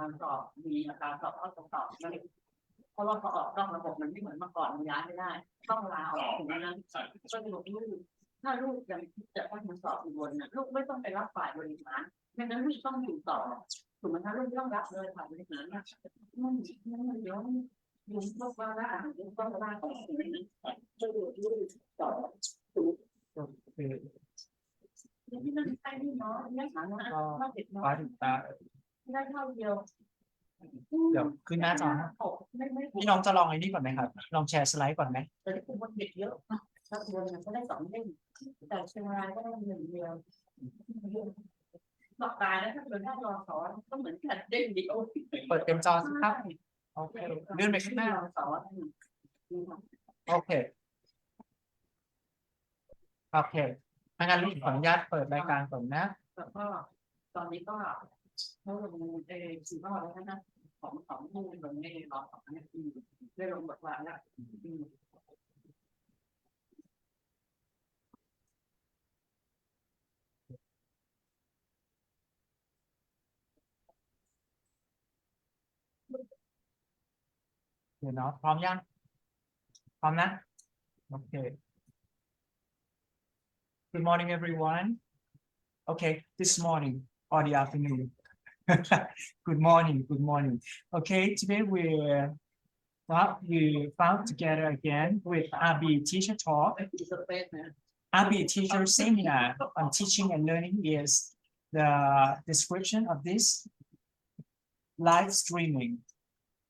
การสอบมีอาการสอบข้าสอบไม่เพราะว่าพอออกนอกระบบมันไม่เหมือนเมื่อก่อนมันย้ายไม่ได้ ต้องลาออกถึงนั้นก็จะบอกลูกถ้าลูกยังจะต้องมาสอบอยู่บนน่ะลูกไม่ต้องไปรับฝ่ายบริหารไม่งั้นลูกต้องอยู่ต่อถูกไหมคะลูกต้องรับเลยฝ่ายบริหารนะนั่นนั่นเดี๋ยวยุ่งพวกว่าละอ่านยุ่งพวกว่าของสิ่งนี้จะอยู่ลูกต่อถูกที่นั่นใช่ที่น้องไม่ฐาว่าเด็กน้อฟ้าย ได้เท่าเดียวเดี๋ยวขึ้นหน้าจอนะไม่ไม่พี่น้องจะลองไอ้นี่ก่อนไหมครับ ลองแชร์สไลด์ก่อนไหมแต่ที่คุณมันเด็กเยอะถ้าตัวมันก็ได้สองเล่มแต่เชียงรายก็ได้หนึ่งเดียวบอกตายแล้วถ้าเป็นถ้ารอสอนก็เหมือนกันเด้งเดียวเปิดเต็มจอสิครับโอเคเลื่อนไปข้างหน้าสอนโอเคโอเคงั้นขออนุญาตเปิดรายการก่อนนะแล้วก็ตอนนี้ก็ เขาลงเอซีนอแล้วนะของของมูลแบบนี้รอสองนาทีได้ลงบทความแล้วเดี๋ยวเนาะพร้อมยัง พร้อมนะ โอเค Good morning everyone Okay this morning or the afternoon good morning, good morning. Okay, today we're well, uh, we found together again with Abby Teacher Talk. Abby Teacher Seminar on Teaching and Learning is the description of this live streaming.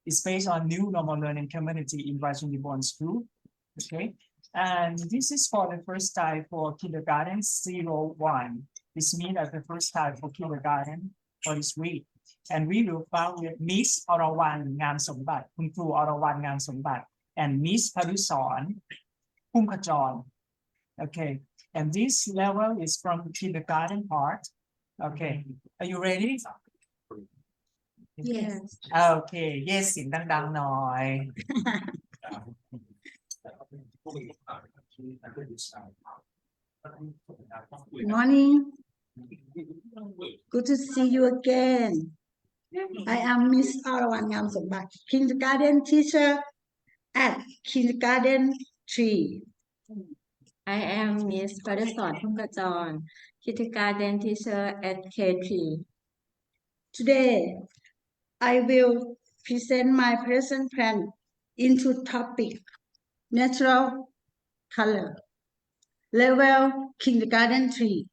It's based on new normal learning community in Rising Reborn School. Okay, and this is for the first time for kindergarten zero one. This means that the first time for kindergarten this week. And we will start with Miss Orawan Ngam Sombat, Kun Kru Orawan Ngam Sombat, and Miss Paruson Pum Kajon. Okay, and this level is from the kindergarten part. Okay, are you ready? Yes. โอเค yes เสียงดังๆหน่อย Morning. Good to see you again. I am Miss Arawan Ngam Sombat, kindergarten teacher at kindergarten three. I am Miss Padesorn Phongkajon, kindergarten teacher at K3. Today, I will present my present plan into topic natural color. Level kindergarten three.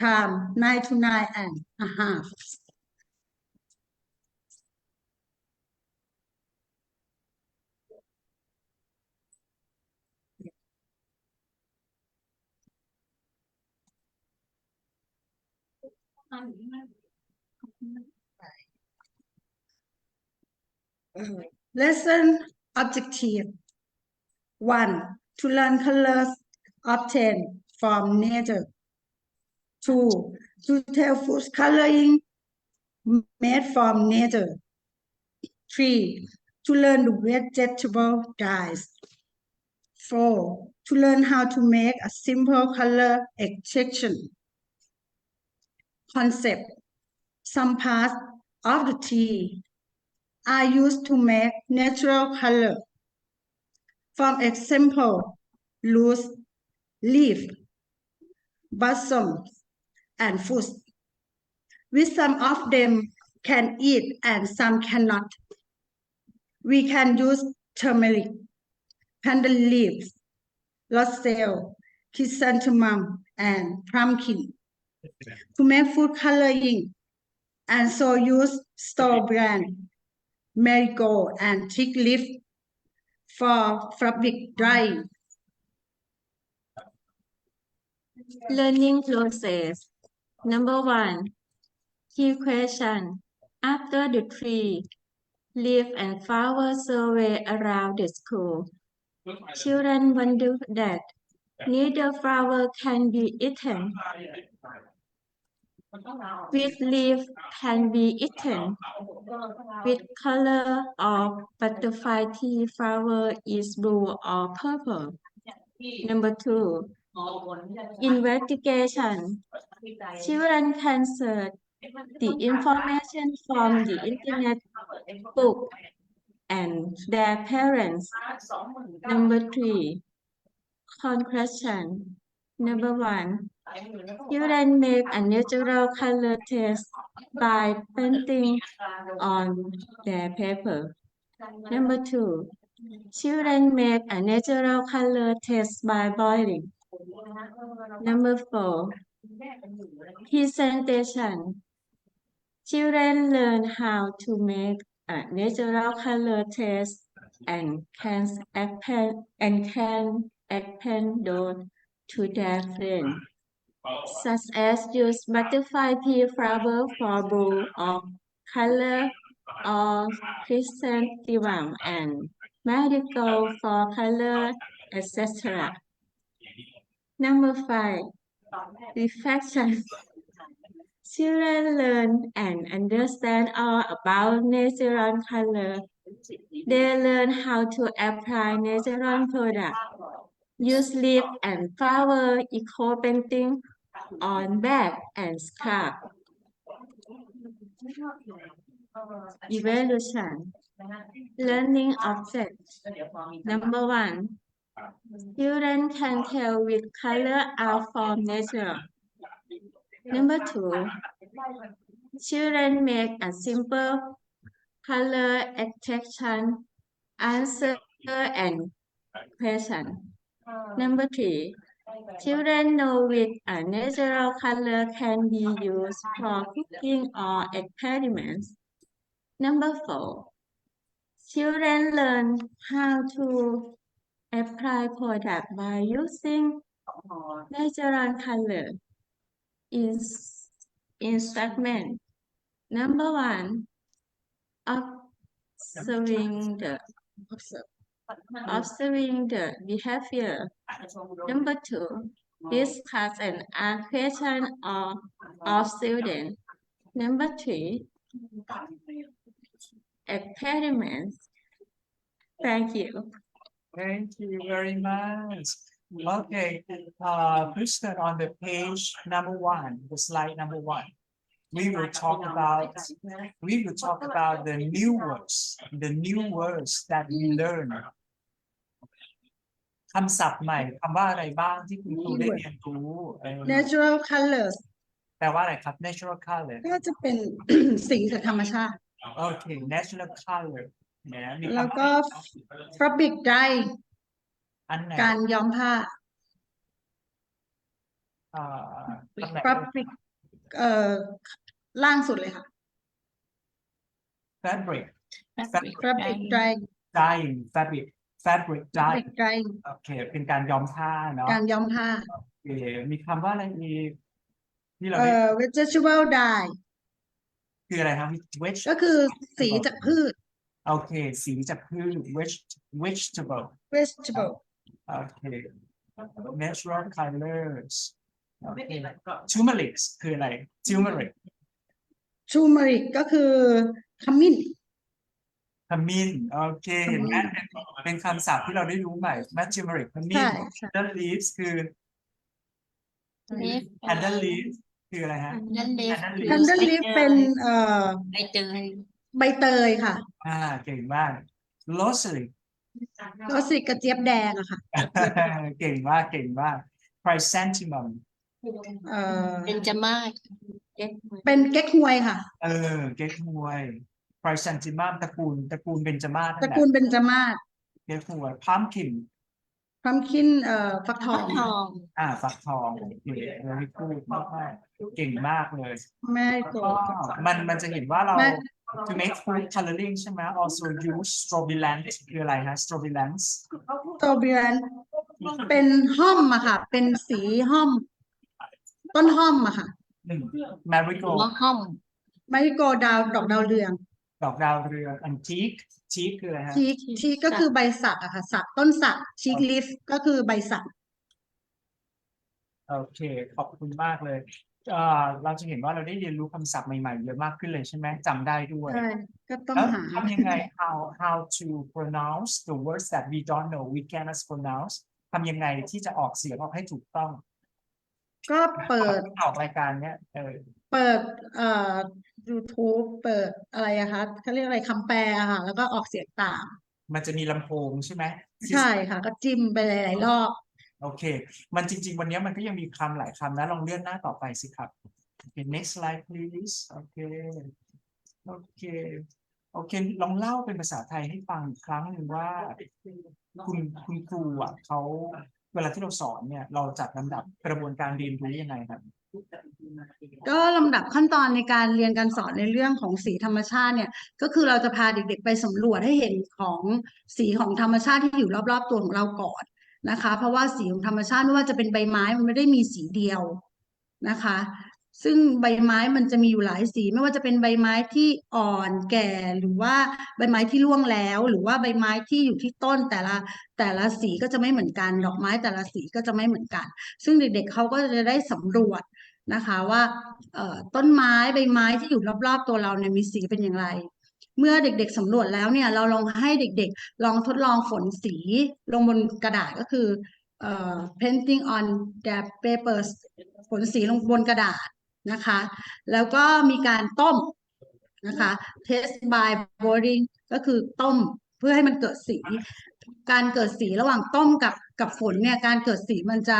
Time nine to nine and a half. Lesson objective. One, to learn colors obtained from nature. Two, to tell food coloring made from nature. Three, to learn the vegetable dyes. Four, to learn how to make a simple color extraction. Concept. Some parts of the tree are used to make natural color. For example, loose leaf, blossom, and fruits. With some of them can eat and some cannot. We can use turmeric, panda leaves, roselle, chrysanthemum, and pumpkin to make food coloring and so use store brand marigold and thick leaf for fabric drying. Learning process. Number one, key question. After the tree, leaf and flower survey around the school. Children wonder that neither flower can be eaten. Which leaf can be eaten? Which color of butterfly tea flower is blue or purple? Number two, Investigation. Children can search the information from the internet book and their parents. Number three, conclusion. Number one, children make a natural color test by painting on their paper. Number two, children make a natural color test by boiling. Number four, presentation. Children learn how to make a natural color test and can append and can append those to their friends, such as use butterfly pea flower for bowl of color or chrysanthemum and marigold for color, etc. Number five, reflection. Children learn and understand all about natural color. They learn how to apply natural products, use leaf and flower eco painting on bag and scarf. Evolution. Learning objects. Number one. Children can tell which color are from nature. Number two. Children make a simple color attraction, answer and question. Number three. Children know which a natural color can be used for cooking or experiments. Number four. Children learn how to apply product by using natural color in instrument. Number one, observing the observing the behavior. Number two, discuss and question of, of students. Number three, experiments. Thank you. Thank you very much. Okay, uh, please turn on the page number one, the slide number one. We will talk about, we will talk about the new words, the new words that we learn. คำศัพท์ใหม่คำว่าอะไรบ้างที่คุณครูได้เรียนรู้เออ natural colors แปลว่าอะไรครับ natural color ก็จะเป็น สีจากธรรมชาติ โอเค natural color เนี่ยมี แล้วคำก็ fabric dye อันไหนการย้อมผ้าเอ่อตำแหน่ง fabric เอ่อล่างสุดเลยค่ะ fabric fabric fabric dye dyeing fabric fabric dye fabric dye โอเค เป็นการย้อมผ้าเนาะการย้อมผ้าโอเคมีคำว่าอะไรอีกที่เราเอ่ได้อ vegetable dye คืออะไรครับ veg ก็คือสีจากพืช โอเค สีจากพืช veg vegetable vegetable โอเค natural colors โอเค turmeric คืออะไร turmeric turmeric ก็คือขมิ้นขมิ้นโอเคเห็นไหมเป็นเป็นคำศัพท์ที่เราได้รู้ใหม่ turmeric ขมิ้นใช่ใช่ candle leaves คือ Leaf candle leaves คืออะไรฮะ Candle leaf Candle leaf candle leaf เป็นเอ่อใบเตย ใบเตยค่ะอ่าเก่งมาก rosary ก็สีกระเจี๊ยบแดงอะค่ะ เก่งมากเก่งมาก chrysanthemum เอ่อเป็นจมาศเป็นเก๊กฮวยค่ะ เออเก๊กฮวย chrysanthemum ตระกูลตระกูลเบญจมาศตนั่ระนแหกูละลเบญจมาศเก๊กฮวย pumpkin พัมคินเอ่อฟักทองทองอ่าฟักทองโอเค very good มากมากๆเก่งมากเลย แม่โกก็มันมันจะเห็นว่าเราแม่ to make food coloring ใช่ไหม also use strobilant คืออะไรฮะ strobilant โตเบียนเป็นห้อมอะค่ะ เป็นสีห้อม ต้นห้อมอะค่ะหนึ่ง marigold หัวห้อมไมโกดาวดอกดาวเรืองดอกดาวเรือง antique teak คืออะไรฮะ ชีกชีกก็คือใบสักอะค่ะ สักต้นสักชีกลิฟก็คือใบสัก โอเค ขอบคุณมากเลย เอ่อเราจะเห็นว่าเราได้เรียนรู้คำศัพท์ใหม่ๆเยอะมากขึ้นเลยใช่ไหมจำได้ด้วยใช่ก็ต้องแล้วหา ทำยังไง how how to pronounce the words that we don't know we cannot pronounce ทำยังไงที่จะออกเสียงออกให้ถูกต้องก็เปิด ออกรายการเนี้ยเออเปิดเอ่อ YouTube เปิดอะไรอะคะเขาเรียกอะไรคำแปลอะค่ะ แล้วก็ออกเสียงตาม มันจะมีลำโพงใช่ไหมที่ใช่ค่ะ ก็จิ้มไปหลาย ๆ รอบ โอเค มันจริง ๆ วันนี้มันก็ยังมีคำหลายคำนะ ลองเลื่อนหน้าต่อไปสิครับโอเค next slide please โอเคโอเคโอเค ลองเล่าเป็นภาษาไทยให้ฟังอีกครั้งหนึ่งว่า คุณคุณครูอะเขาเวลาที่เราสอนเนี่ย เราจัดลำดับกระบวนการเรียนรู้ยังไงครับ ก็ลำดับขั้นตอนในการเรียนการสอนในเรื่องของสีธรรมชาติเนี่ย ก็คือเราจะพาเด็กๆไปสำรวจให้เห็นของสีของธรรมชาติที่อยู่รอบๆตัวของเราก่อน นะคะ เพราะว่าสีของธรรมชาติไม่ว่าจะเป็นใบไม้มันไม่ได้มีสีเดียวนะคะ ซึ่งใบไม้มันจะมีอยู่หลายสี ไม่ว่าจะเป็นใบไม้ที่อ่อนแก่หรือว่าใบไม้ที่ร่วงแล้ว หรือว่าใบไม้ที่อยู่ที่ต้นแต่ละแต่ละสีก็จะไม่เหมือนกัน ดอกไม้แต่ละสีก็จะไม่เหมือนกัน ซึ่งเด็กๆเขาก็จะได้สำรวจนะคะว่าต้นไม้ใบไม้ที่อยู่รอบๆตัวเราเนี่ยมีสีเป็นอย่างไร เมื่อเด็กๆสำรวจแล้วเนี่ย เราลองให้เด็กๆ ลองทดลองฝนสีลงบนกระดาษก็คือเอ่อ painting on the papers ฝนสีลงบนกระดาษนะคะ แล้วก็มีการต้มนะคะ test by boiling ก็คือต้มเพื่อให้มันเกิดสี การเกิดสีระหว่างต้มกับกับฝนเนี่ย การเกิดสีมันจะ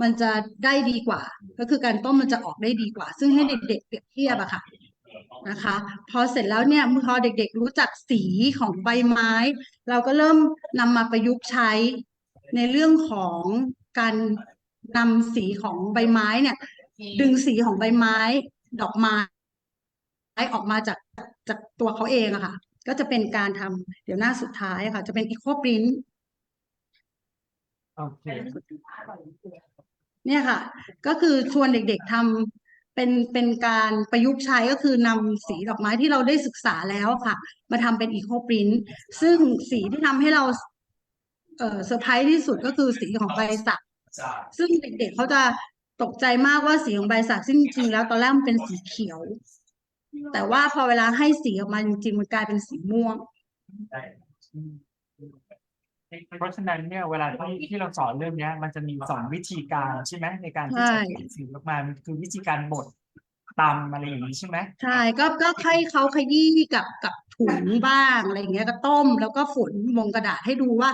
มันจะได้ดีกว่า ก็คือการต้มมันจะออกได้ดีกว่า ซึ่งให้เด็กๆเปรียบเทียบอะค่ะ นะคะ พอเสร็จแล้วเนี่ยพอเด็กๆรู้จักสีของใบไม้ เราก็เริ่มนำมาประยุกต์ใช้ในเรื่องของการนำสีของใบไม้เนี่ย ดึงสีของใบไม้ ดอกไม้ออกมาจากจากตัวเขาเองอะค่ะ ก็จะเป็นการทำเดี๋ยวหน้าสุดท้ายอะค่ะ จะเป็น eco print โอเคเนี่ยค่ะ ก็คือชวนเด็กๆทำ เป็นเป็นการประยุกต์ใช้ก็คือนำสีดอกไม้ที่เราได้ศึกษาแล้วค่ะ มาทำเป็น eco print ซึ่งสีที่ทำให้เราเอ่อเซอร์ไพรส์ที่สุดก็คือสีของใบสัก ซึ่งเด็กๆเขาจะตกใจมากว่าสีของใบสักซึ่งจริงๆแล้วตอนแรกมันเป็นสีเขียว แต่ว่าพอเวลาให้สีออกมาจริงๆมันกลายเป็นสีม่วง เพราะฉะนั้นเนี่ยเวลาที่ที่เราสอนเรื่องเนี้ย มันจะมีสอนวิธีการใช่ไหมในการที่ใช่จะเขียนสีออกมามันคือวิธีการบดตำอะไรอย่างนี้ใช่ไหมใช่ก็ก็ให้เขาขยี้กับกับถุงบ้างอะไรอย่างเงี้ยก็ต้ม แล้วก็ฝนบนกระดาษให้ดูว่า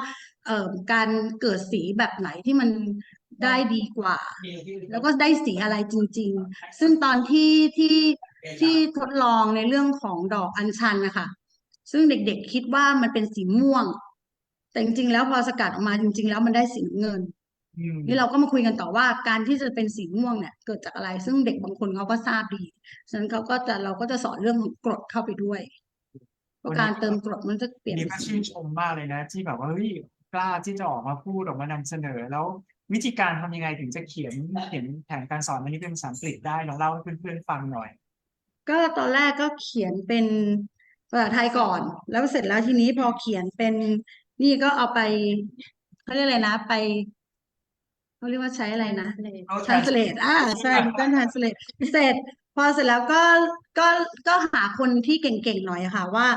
เอ่อการเกิดสีแบบไหนที่มันได้ดีกว่า แล้วก็ได้สีอะไรจริง ๆ ซึ่งตอนที่ที่ที่ทดลองในเรื่องของดอกอัญชันนะคะซึ่งเด็กๆคิดว่ามันเป็นสีม่วง แต่จริงๆแล้วพอสกัดออกมาจริง ๆ แล้วมันได้สีน้ำเงินอืมนี่เราก็มาคุยกันต่อว่าการที่จะเป็นสีม่วงเนี่ย เกิดจากอะไร ซึ่งเด็กบางคนเขาก็ทราบดีฉะนั้นเขาก็จะเราก็จะสอนเรื่องของกรดเข้าไปด้วยว่าการเติมกรดมันจะเปลี่ยนนี่ก็ชื่นชมมากเลยนะ ที่แบบว่าเฮ้ยกล้าที่จะออกมาพูดออกมานำเสนอ แล้ววิธีการทำยังไงถึงจะเขียนเขียนแผนการสอนอันนี้เป็นภาษาอังกฤษได้ลองเล่าให้เพื่อนๆฟังหน่อย ก็ตอนแรกก็เขียนเป็นภาษาไทยก่อน แล้วเสร็จแล้วทีนี้พอเขียนเป็น นี่ก็เอาไปเขาเรียกอะไรนะ ไปเขาเรียกว่าใช้อะไรนะ เอา translate อ่าใช่ Google Translate เสร็จ พอเสร็จแล้วก็ก็ก็หาคนที่เก่งๆหน่อยอะค่ะ ว่า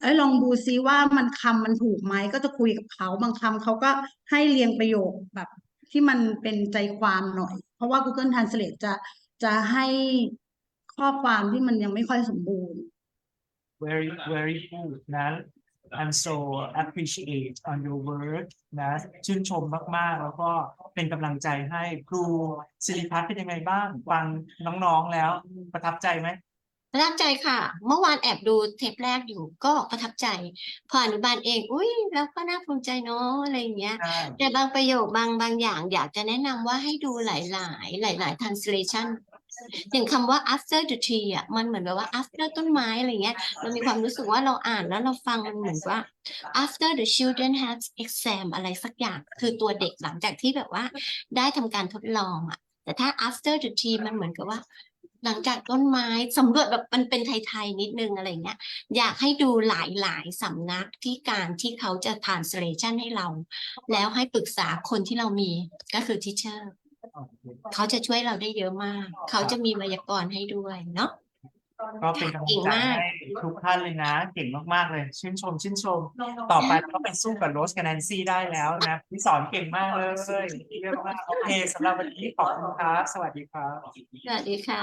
เอ้ยลองดูซิว่ามันคำมันถูกไหมก็จะคุยกับเขาบางคำเขาก็ให้เรียงประโยคแบบ ที่มันเป็นใจความหน่อย เพราะว่า Google Translate จะจะให้ข้อความที่มันยังไม่ค่อยสมบูรณ์ very very good นะ I'm so appreciate on your work นะชื่นชมมาก ๆ แล้วก็เป็นกำลังใจให้ครูศิริพัฒน์เป็นยังไงบ้างฟังน้อง ๆ แล้วประทับใจไหม ประทับใจค่ะ เมื่อวานแอบดูเทปแรกอยู่ก็ประทับใจ พออนุบาลเอง อุ้ยแล้วก็น่าภูมิใจเนาะอะไรอย่างเงี้ยใช่แต่บางประโยคบางบางอย่างอยากจะแนะนำว่าให้ดูหลาย ๆ หลาย ๆ translation อย่างคำว่า after the tree อะมันเหมือนแบบว่า after ต้นไม้อะไรเงี้ยเรามีความรู้สึกว่าเราอ่านแล้วเราฟังมันเหมือนว่า after the children has exam อะไรสักอย่าง คือตัวเด็กหลังจากที่แบบว่า ได้ทำการทดลองอะ แต่ถ้า after the tree มันเหมือนกับว่า หลังจากต้นไม้สำรวจแบบมันเป็นไทยๆนิดนึงอะไรเงี้ย อยากให้ดูหลายๆสำนักที่การที่เขาจะ translation ให้เรา แล้วให้ปรึกษาคนที่เรามีก็คือ teacher เคเขาจะช่วยเราได้เยอะมาก เขาจะมีไวยากรณ์ให้ด้วยเนาะก็เป็นกำลังเก่งใจมากให้ทุกท่านเลยนะ เก่งมากๆเลย ชื่นชม ชื่นชม ต่อไปเราก็ไปสู้กับโรสกับแนนซี่ได้แล้วนะพี่สอนเก่งมากเลยเยี่ยมมากโอเคสำหรับวันนี้ขอบคุณครับ สวัสดีครับ สวัสดีค่ะ